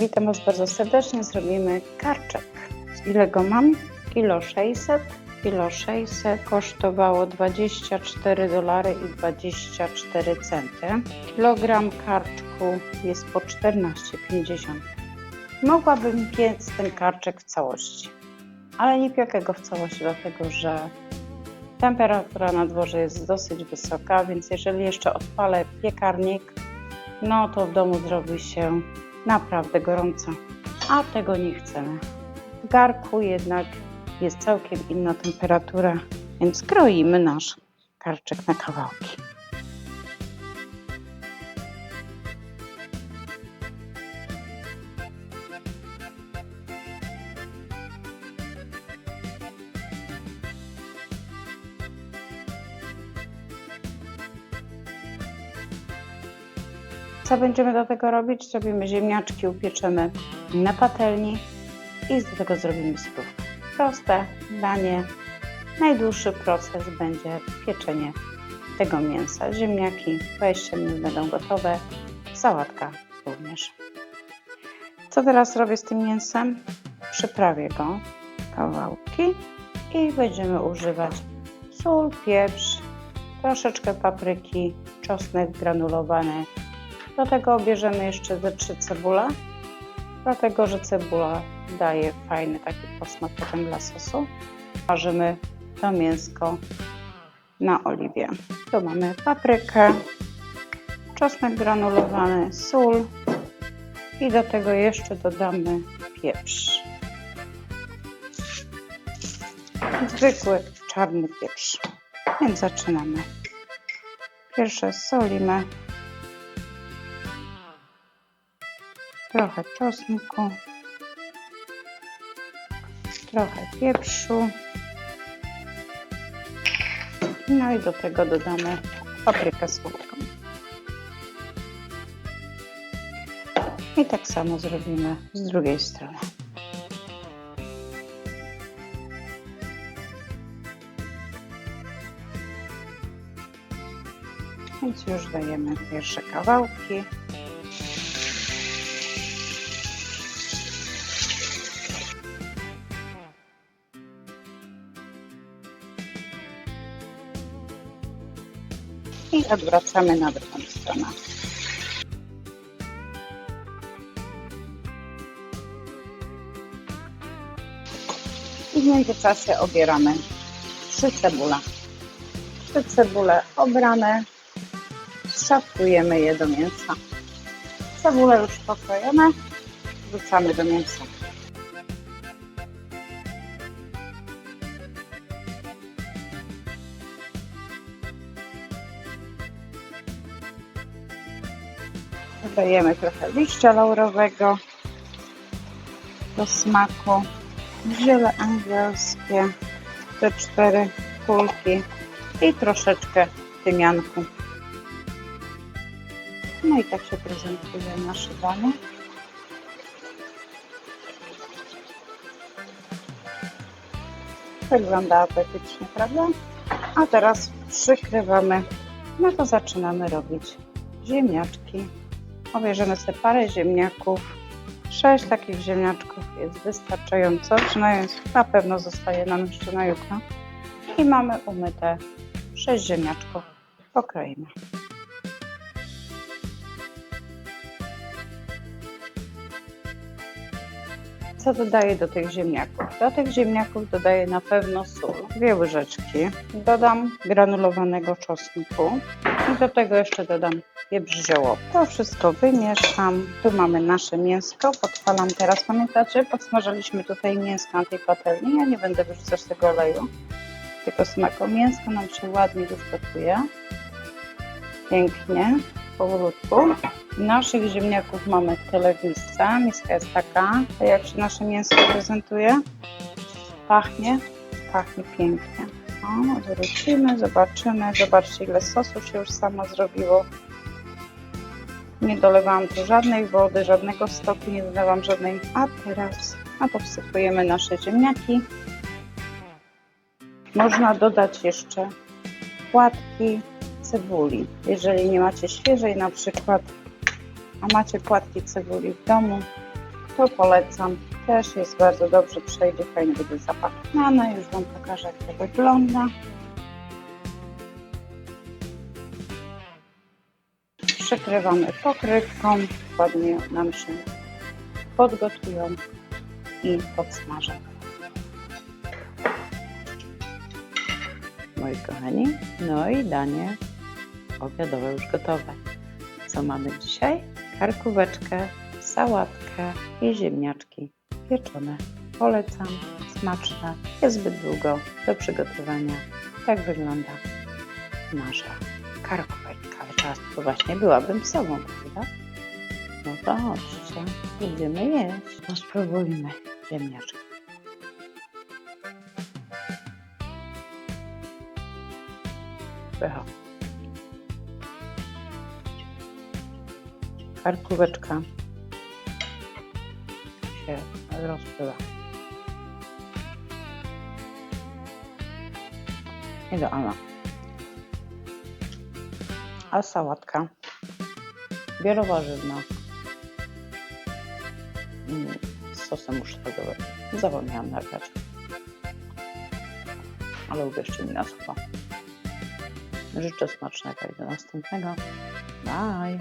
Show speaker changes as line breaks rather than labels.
Witam Was bardzo serdecznie. Zrobimy karczek. Ile go mam? Kilo 600. Kilo 600 kosztowało 24 dolary i 24 centy. Kilogram karczku jest po 14,50. Mogłabym piec ten karczek w całości, ale nie piekę go w całości, dlatego że temperatura na dworze jest dosyć wysoka, więc jeżeli jeszcze odpalę piekarnik, no to w domu zrobi się naprawdę gorąco, a tego nie chcemy. W garku jednak jest całkiem inna temperatura, więc kroimy nasz karczek na kawałki. Co będziemy do tego robić? Zrobimy ziemniaczki, upieczemy na patelni i z tego zrobimy surówkę. Proste danie. Najdłuższy proces będzie pieczenie tego mięsa. Ziemniaki 20 minut będą gotowe, sałatka również. Co teraz robię z tym mięsem? Przyprawię go kawałki i będziemy używać sól, pieprz, troszeczkę papryki, czosnek granulowany, do tego bierzemy jeszcze ze trzy cebule, dlatego że cebula daje fajny taki posmak potem dla sosu. Ważymy to mięsko na oliwie. Tu mamy paprykę, czosnek granulowany, sól i do tego jeszcze dodamy pieprz. Zwykły czarny pieprz. Więc zaczynamy. Pierwsze solimy. Trochę czosnku, trochę pieprzu. No i do tego dodamy paprykę słodką. I tak samo zrobimy z drugiej strony. Więc już dajemy pierwsze kawałki. I odwracamy na drugą stronę. I w międzyczasie obieramy trzy cebule. Trzy cebule obrane, szafkujemy je do mięsa. Cebule już pokrojone, wrzucamy do mięsa. Dodajemy trochę liścia laurowego do smaku, ziele angielskie, te cztery kulki i troszeczkę tymianku. No i tak się prezentuje nasze danie. Wygląda apetycznie, prawda? A teraz przykrywamy, no to zaczynamy robić ziemniaczki. Obierzemy sobie parę ziemniaków. Sześć takich ziemniaczków jest wystarczająco, przynajmniej na pewno zostaje nam jeszcze na jutro. I mamy umyte sześć ziemniaczków. Pokroimy. Co dodaję do tych ziemniaków? Do tych ziemniaków dodaję na pewno sól, dwie łyżeczki. Dodam granulowanego czosnku i do tego jeszcze dodam pieprz ziołowy. To wszystko wymieszam. Tu mamy nasze mięsko. Podpalam teraz. Pamiętacie, podsmażaliśmy tutaj mięsko na tej patelni. Ja nie będę wyrzucać tego oleju, tylko smaku. Mięsko nam się ładnie już gotuje. Pięknie, powolutku. Naszych ziemniaków mamy tyle w misce. Miska jest taka. A jak się nasze mięsko prezentuje? Pachnie? Pachnie pięknie. O, odwrócimy, zobaczymy. Zobaczcie, ile sosu się już samo zrobiło. Nie dolewałam tu żadnej wody, żadnego stoku, nie dodałam żadnej. A teraz, a to wsypujemy nasze ziemniaki. Można dodać jeszcze płatki cebuli. Jeżeli nie macie świeżej na przykład, a macie płatki cebuli w domu, to polecam. Też jest bardzo dobrze, przejdzie fajny zapach. No już Wam pokażę, jak to wygląda. Przykrywamy pokrywką, ładnie nam się podgotują i podsmażą. Moi kochani, no i danie obiadowe już gotowe. Co mamy dzisiaj? Karkóweczkę, sałatkę i ziemniaczki pieczone. Polecam, smaczne, jest zbyt długo do przygotowania. Tak wygląda nasza karkóweczka. Teraz to właśnie byłabym sobą, prawda? No to chodźcie, będziemy jeść. No spróbujmy ziemniaczki. Pycha. Karkóweczka się rozpływa. Idealna. A sałatka wielowarzywna mm, z sosem musztardowym. Zapomniałam nagrać. Ale uwierzcie mi na słowo. Życzę smacznego i do następnego. Bye!